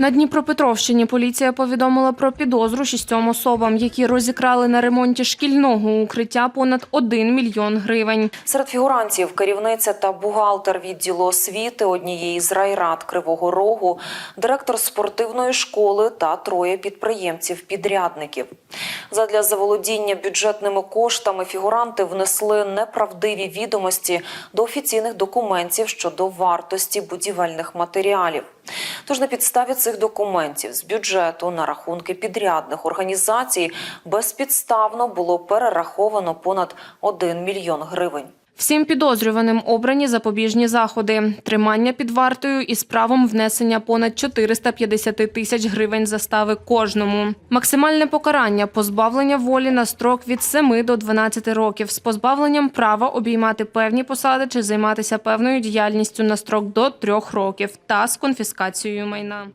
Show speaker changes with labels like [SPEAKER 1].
[SPEAKER 1] На Дніпропетровщині поліція повідомила про підозру шістьом особам, які розікрали на ремонті шкільного укриття понад 1 мільйон гривень.
[SPEAKER 2] Серед фігурантів керівниця та бухгалтер відділу освіти однієї з райрад Кривого Рогу, директор спортивної школи та троє підприємців-підрядників. Задля заволодіння бюджетними коштами фігуранти внесли неправдиві відомості до офіційних документів щодо вартості будівельних матеріалів. Тож на підставі цих документів з бюджету на рахунки підрядних організацій безпідставно було перераховано понад 1 мільйон гривень.
[SPEAKER 1] Всім підозрюваним обрані запобіжні заходи, тримання під вартою із правом внесення понад 450 тисяч гривень застави кожному. Максимальне покарання позбавлення волі на строк від 7 до 12 років з позбавленням права обіймати певні посади чи займатися певною діяльністю на строк до 3 років та з конфіскацією майна.